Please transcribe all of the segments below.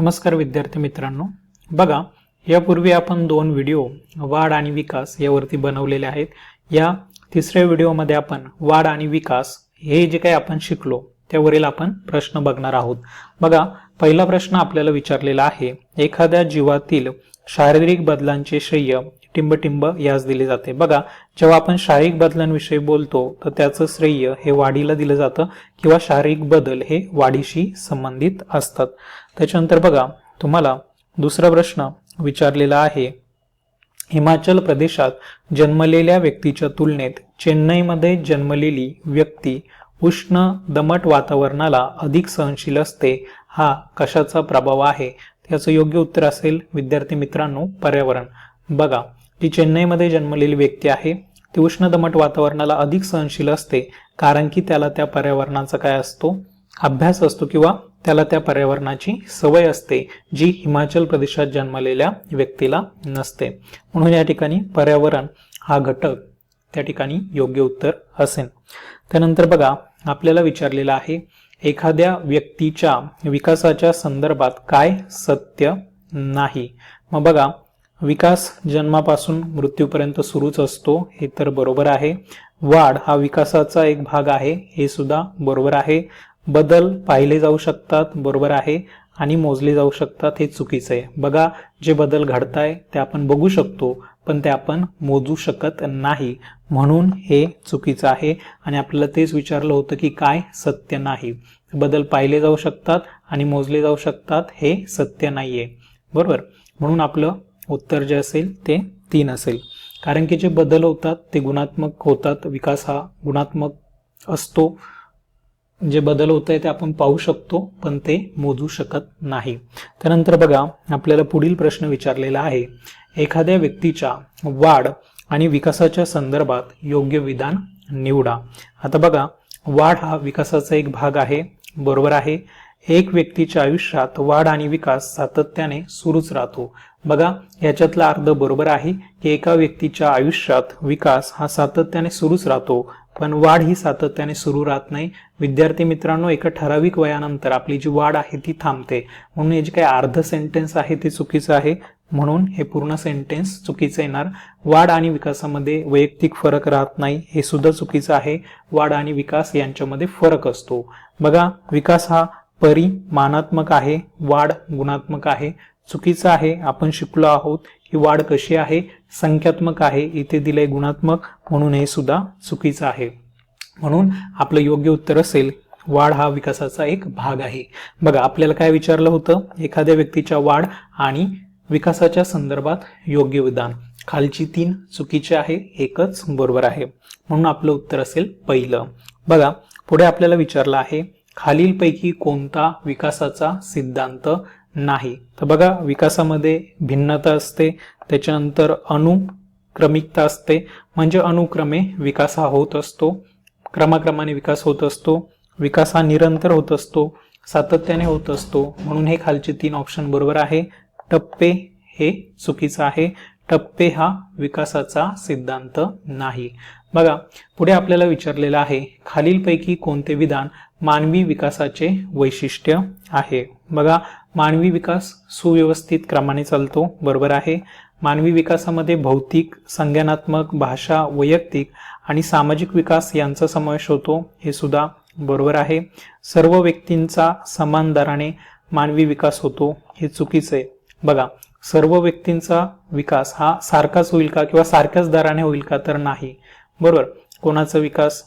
नमस्कार विद्यार्थी मित्रांनो. बघा यापूर्वी आपण दोन व्हिडिओ वाढ आणि विकास यावरती बनवलेले आहेत. या तिसऱ्या व्हिडिओमध्ये आपण वाढ आणि विकास हे जे काही आपण शिकलो त्यावरील आपण प्रश्न बघणार आहोत. बघा पहिला प्रश्न आपल्याला विचारलेला आहे एखाद्या जीवातील शारीरिक बदलांचे श्रेय टिंबटिंब यास दिले जाते. बघा जेव्हा आपण शारीरिक बदलांविषयी बोलतो तर त्याचं श्रेय हे वाढीला दिलं जातं किंवा शारीरिक बदल हे वाढीशी संबंधित असतात. त्याच्यानंतर बघा तुम्हाला दुसरा प्रश्न विचारलेला आहे. हिमाचल प्रदेशात जन्मलेल्या व्यक्तीच्या तुलनेत चेन्नईमध्ये जन्मलेली व्यक्ती उष्ण दमट वातावरणाला अधिक सहनशील असते हा कशाचा प्रभाव आहे? त्याचं योग्य उत्तर असेल विद्यार्थी मित्रांनो पर्यावरण. बघा जी चेन्नईमध्ये जन्मलेली व्यक्ती आहे ती उष्ण दमट वातावरणाला अधिक सहनशील असते कारण की त्याला त्या पर्यावरणाचा काय असतो? अभ्यास असतो किंवा त्याला त्या पर्यावरणाची सवय असते जी हिमाचल प्रदेशात जन्मलेल्या व्यक्तीला नसते. म्हणून या ठिकाणी पर्यावरण हा घटक त्या ठिकाणी योग्य उत्तर असेल त्यानंतर बघा आपल्याला विचारलेलं आहे एखाद्या व्यक्तीच्या विकासाच्या संदर्भात काय सत्य नाही? मग बघा विकास जन्मापासून मृत्यूपर्यंत सुरूच असतो हे तर बरोबर आहे. वाढ हा विकासाचा एक भाग आहे हे सुद्धा बरोबर आहे. बदल पाहिले जाऊ शकतात बरोबर आहे. आणि मोजले जाऊ शकतात हे चुकीचं आहे. बघा जे बदल घडताय ते आपण बघू शकतो पण ते आपण मोजू शकत नाही. म्हणून हे चुकीचं आहे. आणि आपल्याला तेच विचारलं होतं की काय सत्य नाही. बदल पाहिले जाऊ शकतात आणि मोजले जाऊ शकतात हे सत्य नाहीये. बरोबर? म्हणून आपलं उत्तर जे असेल ते तीन असेल. कारण की जे बदल होतात ते गुणात्मक होतात. विकास हा गुणात्मक असतो. जे बदल होत आहे ते आपण पाहू शकतो पण ते मोजू शकत नाही. त्यानंतर बघा आपल्याला पुढील प्रश्न विचारलेला आहे. एखाद्या व्यक्तीच्या वाढ आणि विकासाच्या संदर्भात योग्य विधान निवडा. आता बघा वाढ हा विकासाचा एक भाग आहे. बरोबर आहे. एक व्यक्तीच्या आयुष्यात वाढ आणि विकास सातत्याने सुरूच राहतो. बघा याच्यातला अर्ध बरोबर आहे की एका व्यक्तीच्या आयुष्यात विकास हा सातत्याने सुरूच राहतो पण वाढ ही सातत्याने सुरू राहत नाही. विद्यार्थी मित्रांनो एका ठराविक वयानंतर आपली जी वाढ आहे ती थांबते. म्हणून हे जे काही अर्ध सेंटेन्स आहे ते चुकीचं आहे. म्हणून हे पूर्ण सेंटेन्स चुकीचं येणार. वाढ आणि विकासामध्ये वैयक्तिक फरक राहत नाही हे सुद्धा चुकीचं आहे. वाढ आणि विकास यांच्यामध्ये फरक असतो. बघा विकास हा परिमानात्मक आहे वाढ गुणात्मक आहे. चुकीचं आहे आपण शिकलो आहोत की वाढ कशी आहे संख्यात्मक आहे इथे दिलंय गुणात्मक म्हणून हे सुद्धा चुकीचं आहे. म्हणून आपलं योग्य उत्तर असेल वाढ हा विकासाचा एक भाग आहे. बघा आपल्याला काय विचारलं होतं? एखाद्या व्यक्तीच्या वाढ आणि विकासाच्या संदर्भात योग्य विधान. खालची तीन चुकीचे आहे एकच बरोबर आहे. म्हणून आपलं उत्तर असेल पहिलं. बघा पुढे आपल्याला विचारलं आहे खालीलपैकी कोणता विकासाचा सिद्धांत नाही. तर बघा विकासामध्ये भिन्नता असते त्याच्यानंतर अनुक्रमिकता असते. म्हणजे अनुक्रमे विकास हा होत असतो क्रमाक्रमाने विकास होत असतो विकास हा निरंतर होत असतो सातत्याने होत असतो. म्हणून हे खालचे तीन ऑप्शन बरोबर आहे. टप्पे हे चुकीचं आहे. टप्पे हा विकासाचा सिद्धांत नाही. बघा पुढे आपल्याला विचारलेलं आहे खालीलपैकी कोणते विधान मानवी विकासाचे वैशिष्ट्य आहे? बघा मानवी विकास सुव्यवस्थित क्रमाने चालतो बरोबर आहे. मानवी विकासामध्ये भौतिक संज्ञानात्मक भाषा वैयक्तिक आणि सामाजिक विकास यांचा समावेश होतो हे सुद्धा बरोबर आहे. सर्व व्यक्तींचा समान दराने मानवी विकास होतो हे चुकीचं आहे. बघा सर्व व्यक्तींचा विकास हा सारखाच होईल का किंवा सारख्याच दराने होईल का तर नाही. बरोबर कोणाचा विकास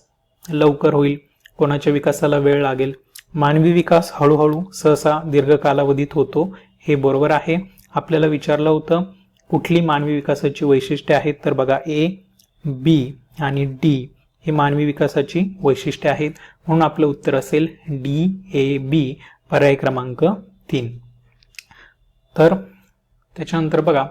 लवकर होईल कोणाच्या विकासाला वेळ लागेल मानवी विकास हळूहळू सहसा दीर्घ कालावधीत होतो. हे बरोबर आहे. आपल्याला विचारलं होतं कुठली मानवी विकासाची वैशिष्ट्ये आहेत? तर बघा ए बी आणि डी हे मानवी विकासाची वैशिष्ट्ये आहेत. म्हणून आपलं उत्तर असेल डी ए बी. पर्याय क्रमांक तीन. तर त्याच्यानंतर बघा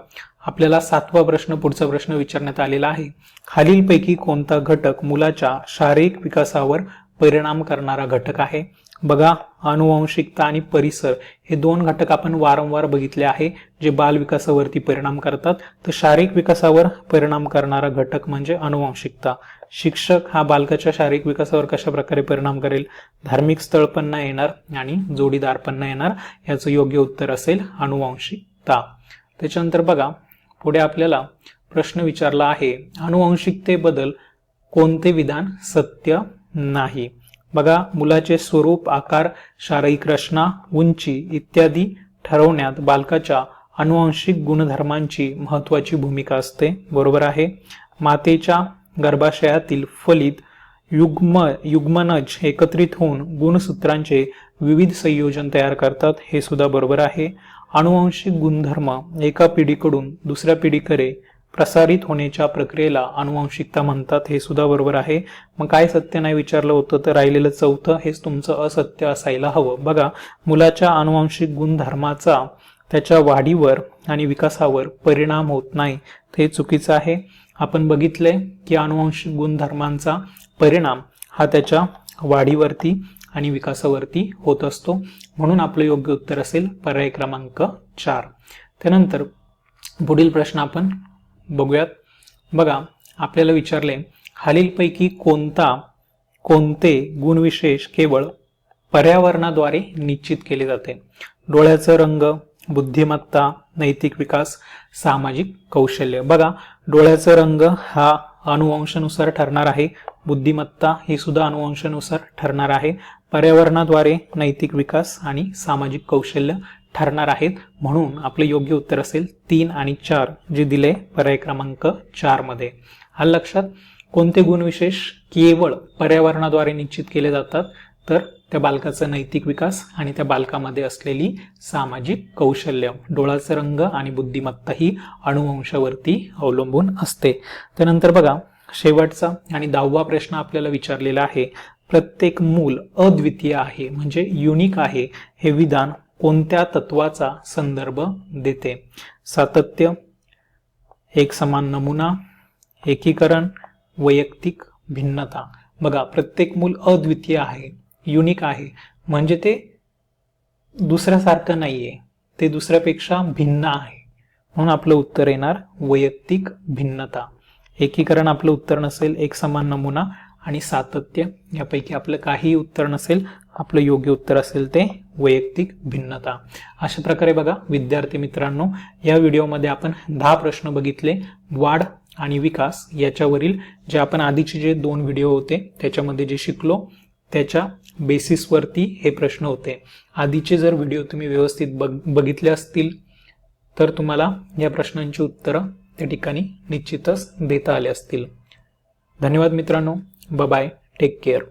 आपल्याला सातवा प्रश्न पुढचा प्रश्न विचारण्यात आलेला आहे. खालीलपैकी कोणता घटक मुलाच्या शारीरिक विकासावर परिणाम करणारा घटक आहे? बघा अनुवांशिकता आणि परिसर हे दोन घटक आपण वारंवार बघितले आहे जे बाल विकासावरती परिणाम करतात. तर शारीरिक विकासावर परिणाम करणारा घटक म्हणजे अनुवांशिकता शिक्षक हा बालकाच्या शारीरिक विकासावर कशा प्रकारे परिणाम करेल? धार्मिक स्थळ पण नाही येणार आणि जोडीदार पण नाही येणार याचं योग्य उत्तर असेल अनुवांशिकता त्याच्यानंतर बघा पुढे आपल्याला प्रश्न विचारला आहे अनुवांशिकतेबद्दल कोणते विधान सत्य नाही? बघा मुलाचे स्वरूप आकार शारीरिक रचना उंची इत्यादी ठरवण्यात बालकाच्या अनुवांशिक गुणधर्मांची महत्वाची भूमिका असते. बरोबर आहे? मातेच्या गर्भाशयातील फलित युग्म युग्मनज एकत्रित होऊन गुणसूत्रांचे विविध संयोजन तयार करतात. हे सुद्धा बरोबर आहे. अनुवांशिक गुणधर्म एका पिढीकडून दुसऱ्या पिढीकडे प्रसारित होण्याच्या प्रक्रियेला अनुवांशिकता म्हणतात हे सुद्धा बरोबर आहे. मग काय सत्य नाही विचारलं होतं तर राहिलेलं चौथं हेच तुमचं असत्य असायला हवं. बघा मुलाच्या अनुवांशिक गुणधर्माचा त्याच्या वाढीवर आणि विकासावर परिणाम होत नाही. हे चुकीचं आहे. आपण बघितलंय की अनुवांशिक गुणधर्मांचा परिणाम हा त्याच्या वाढीवरती आणि विकासावरती होत असतो. म्हणून आपलं योग्य उत्तर असेल पर्याय क्रमांक चार. त्यानंतर पुढील प्रश्न आपण बघूयात. बघा आपल्याला विचारले खालीलपैकी कोणता कोणते गुणविशेष केवळ पर्यावरणाद्वारे निश्चित केले जाते? डोळ्याचा रंग बुद्धिमत्ता नैतिक विकास सामाजिक कौशल्य. बघा डोळ्याचा रंग हा अनुवंशानुसार ठरणार आहे. बुद्धिमत्ता ही सुद्धा अनुवंशानुसार ठरणार आहे. पर्यावरणाद्वारे नैतिक विकास आणि सामाजिक कौशल्य ठरणार आहेत. म्हणून आपले योग्य उत्तर असेल तीन आणि चार जे दिले पर्याय क्रमांक चारमध्ये. हा लक्षात कोणते गुणविशेष केवळ पर्यावरणाद्वारे निश्चित केले जातात? तर त्या बालकाचा नैतिक विकास आणि त्या बालकामध्ये असलेली सामाजिक कौशल्य. डोळाचा रंग आणि बुद्धिमत्ता ही अणुवंशावरती अवलंबून असते. त्यानंतर बघा शेवटचा आणि दहावा प्रश्न आपल्याला विचारलेला आहे. प्रत्येक मूल अद्वितीय आहे म्हणजे युनिक आहे. हे विधान कोणत्या तत्वाचा संदर्भ देते? सातत्य एक समान नमुना एकीकरण वैयक्तिक भिन्नता. बघा प्रत्येक मूल अद्वितीय आहे युनिक आहे. म्हणजे ते दुसऱ्यासारखं नाहीये. ते दुसऱ्यापेक्षा भिन्न आहे. म्हणून आपलं उत्तर येणार वैयक्तिक भिन्नता. एकीकरण आपलं उत्तर नसेल एक समान नमुना आणि सातत्य. यापैकी आपलं काही उत्तर नसेल आपलं योग्य उत्तर असेल ते वैयक्तिक भिन्नता. अशा प्रकारे बघा विद्यार्थी मित्रांनो या व्हिडिओमध्ये आपण दहा प्रश्न बघितले वाढ आणि विकास याच्यावरील जे आपण आधीचे जे दोन व्हिडिओ होते त्याच्यामध्ये जे शिकलो त्याच्या बेसिसवरती हे प्रश्न होते. आधीचे जर व्हिडिओ तुम्ही व्यवस्थित बघ बघितले असतील तर तुम्हाला या प्रश्नांची उत्तरं त्या ठिकाणी निश्चितच देता आले असतील. धन्यवाद मित्रांनो. Bye take care